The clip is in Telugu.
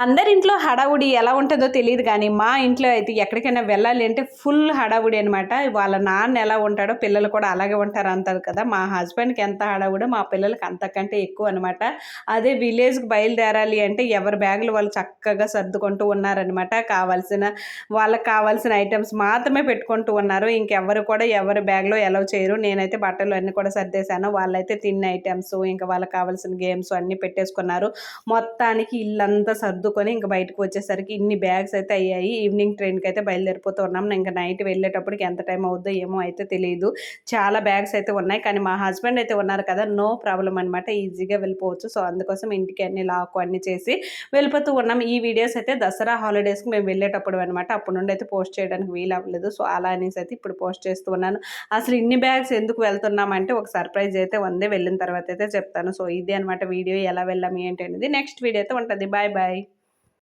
అందరి ఇంట్లో హడావుడి ఎలా ఉంటుందో తెలియదు కానీ మా ఇంట్లో అయితే ఎక్కడికైనా వెళ్ళాలి అంటే ఫుల్ హడావుడి అనమాట వాళ్ళ నాన్న ఎలా ఉంటాడో పిల్లలు కూడా అలాగే ఉంటారు అంటారు కదా. మా హస్బెండ్కి ఎంత హడావుడో మా పిల్లలకి అంతకంటే ఎక్కువ అనమాట అదే విలేజ్కి బయలుదేరాలి అంటే ఎవరి బ్యాగులు వాళ్ళు చక్కగా సర్దుకుంటూ ఉన్నారనమాట కావాల్సిన వాళ్ళకి కావాల్సిన ఐటమ్స్ మాత్రమే పెట్టుకుంటూ ఉన్నారు. ఇంకెవరు కూడా ఎవరి బ్యాగ్లో ఎలా చేయరు. నేనైతే బట్టలు అన్నీ కూడా సర్దేశాను. వాళ్ళైతే తిన్న ఐటమ్స్ ఇంకా వాళ్ళకి కావాల్సిన గేమ్స్ అన్నీ పెట్టేసుకున్నారు. మొత్తానికి ఇల్లంతా సర్దు సర్దుకొని ఇంకా బయటకు వచ్చేసరికి ఇన్ని బ్యాగ్స్ అయితే అయ్యాయి. ఈవినింగ్ ట్రైన్కి అయితే బయలుదేరిపోతూ ఉన్నాం. ఇంకా నైట్ వెళ్ళేటప్పటికి ఎంత టైం అవుద్దో ఏమో అయితే తెలియదు చాలా బ్యాగ్స్ అయితే ఉన్నాయి. కానీ మా హస్బెండ్ అయితే ఉన్నారు కదా నో ప్రాబ్లం అనమాట ఈజీగా వెళ్ళిపోవచ్చు. సో అందుకోసం ఇంటికి అన్ని లాక్ అన్ని చేసి వెళ్ళిపోతూ ఉన్నాం. ఈ వీడియోస్ అయితే దసరా హాలిడేస్కి మేము వెళ్ళేటప్పుడు అనమాట అప్పుడు నుండి అయితే పోస్ట్ చేయడానికి వీలు అవ్వలేదు. సో అలా అనేసి అయితే ఇప్పుడు పోస్ట్ చేస్తూ ఉన్నాను. అసలు ఇన్ని బ్యాగ్స్ ఎందుకు వెళ్తున్నామంటే ఒక సర్ప్రైజ్ అయితే ఉంది. వెళ్ళిన తర్వాత అయితే చెప్తాను. సో ఇది అనమాట వీడియో. ఎలా వెళ్ళాము ఏంటి అనేది నెక్స్ట్ వీడియో అయితే ఉంటుంది. Bye bye.